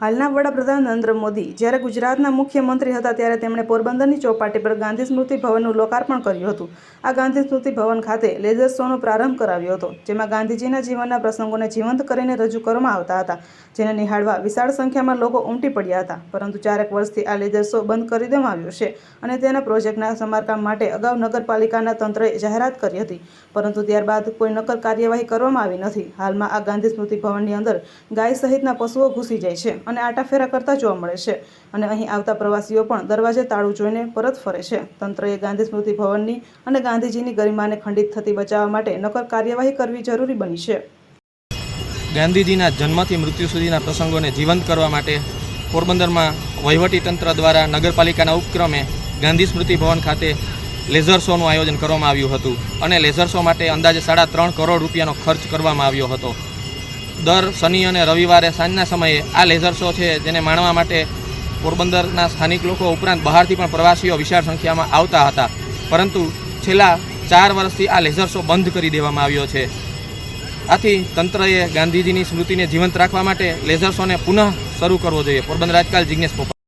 હાલના વડાપ્રધાન નરેન્દ્ર મોદી જ્યારે ગુજરાતના મુખ્યમંત્રી હતા ત્યારે તેમણે પોરબંદરની ચોપાટી પર ગાંધી સ્મૃતિ ભવનનું લોકાર્પણ કર્યું હતું. આ ગાંધી સ્મૃતિ ભવન ખાતે લેઝર શોનો પ્રારંભ કરાવ્યો હતો, જેમાં ગાંધીજીના જીવનના પ્રસંગોને જીવંત કરીને રજૂ કરવામાં આવતા હતા, જેને નિહાળવા વિશાળ સંખ્યામાં લોકો ઉમટી પડ્યા હતા. પરંતુ ચારેક વર્ષથી આ લેઝર શો બંધ કરી દેવામાં આવ્યો છે અને તેના પ્રોજેક્ટના સમારકામ માટે અગાઉ નગરપાલિકાના તંત્રએ જાહેરાત કરી હતી. પરંતુ ત્યારબાદ કોઈ નકર કાર્યવાહી કરવામાં આવી નથી. હાલમાં આ ગાંધી સ્મૃતિ ભવનની અંદર ગાય સહિતના પશુઓ ઘૂસી જાય છે અને આટાફેરા કરતા જોવા મળે છે. અને અહીં આવતા પ્રવાસીઓ પણ દરવાજે તાળું જોઈને પરત ફરે છે. તંત્રએ ગાંધી સ્મૃતિ ભવનની અને ગાંધીજીની ગરિમાને ખંડિત થતી બચાવવા માટે નકર કાર્યવાહી કરવી જરૂરી બની છે. ગાંધીજીના જન્મથી મૃત્યુ સુધીના પ્રસંગોને જીવંત કરવા માટે પોરબંદરમાં વહીવટી તંત્ર દ્વારા નગરપાલિકાના ઉપક્રમે ગાંધી સ્મૃતિ ભવન ખાતે લેઝર શોનું આયોજન કરવામાં આવ્યું હતું. અને લેઝર શો માટે અંદાજે સાડા ત્રણ કરોડ રૂપિયાનો ખર્ચ કરવામાં આવ્યો હતો. દર શનિ અને રવિવારે સાંજના સમયે આ લેઝર શો છે જેને માણવા માટે પોરબંદરના સ્થાનિક લોકો ઉપરાંત બહારથી પણ પ્રવાસીઓ વિશાળ સંખ્યામાં આવતા હતા. પરંતુ છેલ્લા ચાર વર્ષથી આ લેઝર શો બંધ કરી દેવામાં આવ્યો છે. આથી તંત્રએ ગાંધીજીની સ્મૃતિને જીવંત રાખવા માટે લેઝર શોને પુનઃ શરૂ કરવો જોઈએ. પોરબંદર રાજકાલ જિજ્ઞેશ પોપટ.